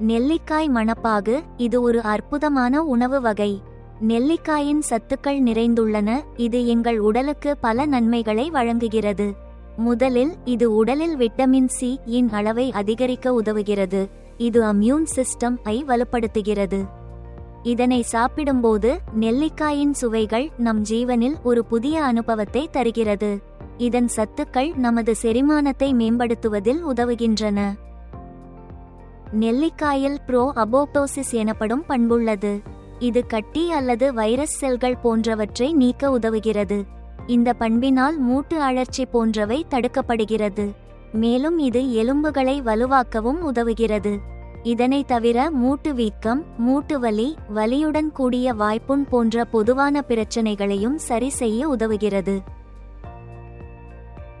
நெல்லிக்காய் மணப்பாகு இது ஒரு அற்புதமான உணவு வகை. நெல்லிக்காயின் சத்துக்கள் நிறைந்துள்ளன இது எங்கள் உடலுக்கு பல நன்மைகளை வழங்குகிறது. முதலில் இது உடலில் விட்டமின் சி இன் அளவை அதிகரிக்க உதவுகிறது. இது அம்யூன் சிஸ்டம் ஐ வலுப்படுத்துகிறது. இதனை சாப்பிடும்போது நெல்லிக்காயின் சுவைகள் நம் ஜீவனில் ஒரு புதிய அனுபவத்தை தருகிறது. இதன் சத்துக்கள் நமது செரிமானத்தை மேம்படுத்துவதில் உதவுகின்றன. நெல்லிக்காயில் ப்ரோ அபோப்டோசிஸ் எனப்படும் பண்புள்ளது. இது கட்டி அல்லது வைரஸ் செல்கள் போன்றவற்றை நீக்க உதவுகிறது. இந்த பண்பினால் மூட்டு அழற்சி போன்றவை தடுக்கப்படுகிறது. மேலும் இது எலும்புகளை வலுவாக்கவும் உதவுகிறது. இதனை தவிர மூட்டு வீக்கம் மூட்டு வலி வலியுடன் கூடிய வாய்ப்புண் போன்ற பொதுவான பிரச்சனைகளையும் சரி செய்ய உதவுகிறது.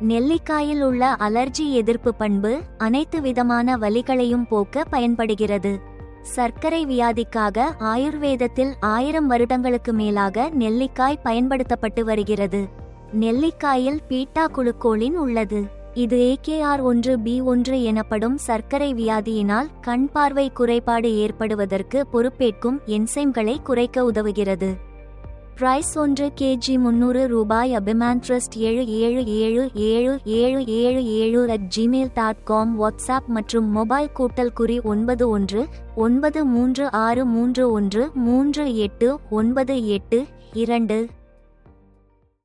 நெல்லிக்காயில் உள்ள அலர்ஜி எதிர்ப்பு பண்பு அனைத்து விதமான வலிகளையும் போக்க பயன்படுகிறது. சர்க்கரை வியாதிக்காக ஆயுர்வேதத்தில் ஆயிரம் வருடங்களுக்கு மேலாக நெல்லிக்காய் பயன்படுத்தப்பட்டு வருகிறது. நெல்லிக்காயில் பீட்டா குளுக்கோலின் உள்ளது. இது ஏகேஆர் ஒன்று பி ஒன்று எனப்படும் சர்க்கரை வியாதியினால் கண் பார்வை குறைபாடு ஏற்படுவதற்கு பொறுப்பேற்கும் என்சைம்களை குறைக்க உதவுகிறது. பிரைஸ் ஒன்று கேஜி முன்னூறு ரூபாய். அபிமான் ட்ரஸ்ட் ஏழு ஏழு ஏழு ஏழு ஏழு ஏழு ஏழு at gmail dot com whatsapp மற்றும் மொபைல் கூட்டல் குறி ஒன்பது ஒன்று ஒன்பது மூன்று ஆறு மூன்று ஒன்று மூன்று எட்டு ஒன்பது எட்டு இரண்டு.